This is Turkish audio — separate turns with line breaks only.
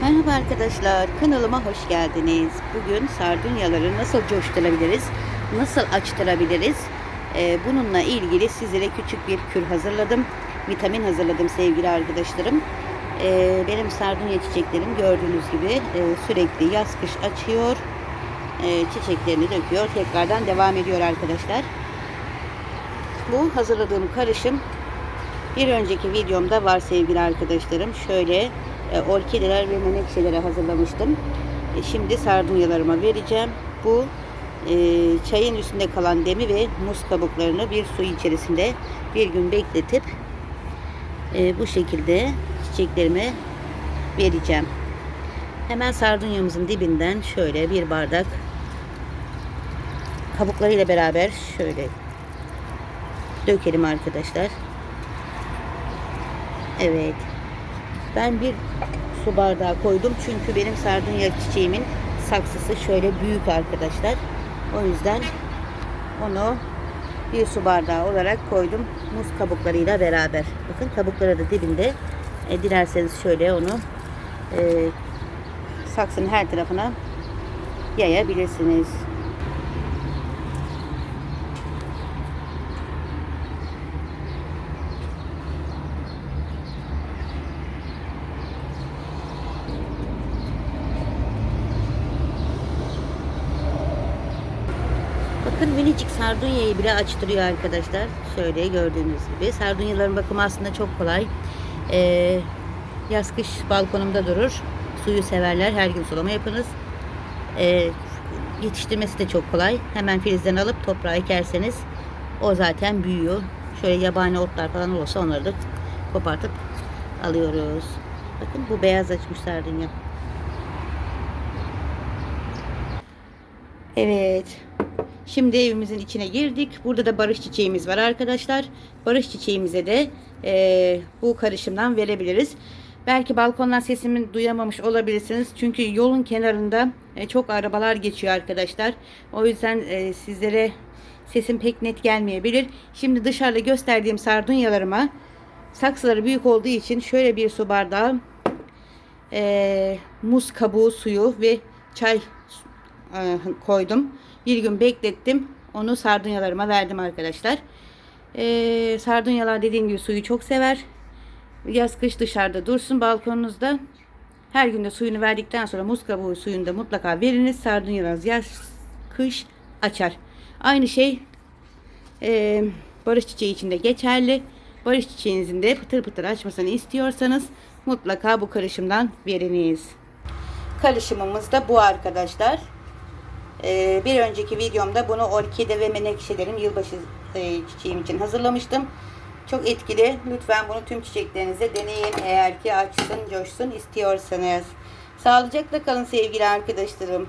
Merhaba arkadaşlar, kanalıma hoş geldiniz. Bugün sardunyaları nasıl coşturabiliriz, nasıl açtırabiliriz? Ee, bununla ilgili sizlere küçük bir kür hazırladım. Vitamin hazırladım sevgili arkadaşlarım. Ee, benim sardunya çiçeklerim gördüğünüz gibi e, sürekli yaz kış açıyor. Ee, çiçeklerini döküyor. Tekrardan devam ediyor arkadaşlar. Bu hazırladığım karışım bir önceki videomda var sevgili arkadaşlarım. Şöyle e, orkideler ve menekşeleri hazırlamıştım. E, şimdi sardunyalarıma vereceğim. Bu e, çayın üstünde kalan demi ve muz kabuklarını bir su içerisinde bir gün bekletip bu şekilde çiçeklerime vereceğim. Hemen sardunyamızın dibinden şöyle bir bardak kabuklarıyla beraber şöyle dökelim arkadaşlar. Evet. Ben bir su bardağı koydum. Çünkü benim sardunya çiçeğimin saksısı şöyle büyük arkadaşlar. O yüzden onu bir su bardağı olarak koydum. Muz kabuklarıyla beraber. Bakın kabukları da dibinde. E, dilerseniz şöyle onu e, saksının her tarafına yayabilirsiniz. Bakın minicik sardunyayı bile açtırıyor arkadaşlar. Şöyle gördüğünüz gibi. Sardunyaların bakımı aslında çok kolay. Ee, yaz kış balkonumda durur. Suyu severler. Her gün sulama yapınız. Ee, yetiştirmesi de çok kolay. Hemen filizden alıp toprağa ekerseniz o zaten büyüyor. Şöyle yabani otlar falan olsa onları da kopartıp alıyoruz. Bakın bu beyaz açmış sardunya. Evet. Şimdi evimizin içine girdik. Burada da barış çiçeğimiz var arkadaşlar. Barış çiçeğimize de e, bu karışımdan verebiliriz. Belki balkondan sesimi duyamamış olabilirsiniz. Çünkü yolun kenarında e, çok arabalar geçiyor arkadaşlar. O yüzden e, sizlere sesim pek net gelmeyebilir. Şimdi dışarıda gösterdiğim sardunyalarıma saksıları büyük olduğu için şöyle bir su bardağı e, muz kabuğu suyu ve çay e, koydum. Bir gün beklettim. Onu sardunyalarıma verdim arkadaşlar. E, sardunyalar dediğim gibi suyu çok sever. Yaz kış dışarıda dursun balkonunuzda. Her gün de suyunu verdikten sonra muz kabuğu suyunu da mutlaka veriniz. Sardunyalar yaz kış açar. Aynı şey e, barış çiçeği için de geçerli. Barış çiçeğinizin de pıtır pıtır açmasını istiyorsanız mutlaka bu karışımdan veriniz. Karışımımız da bu arkadaşlar. Ee, bir önceki videomda bunu orkide ve menekşelerim yılbaşı e, çiçeğim için hazırlamıştım. Çok etkili. Lütfen bunu tüm çiçeklerinize deneyin eğer ki açsın, coşsun istiyorsanız. Sağlıcakla kalın sevgili arkadaşlarım.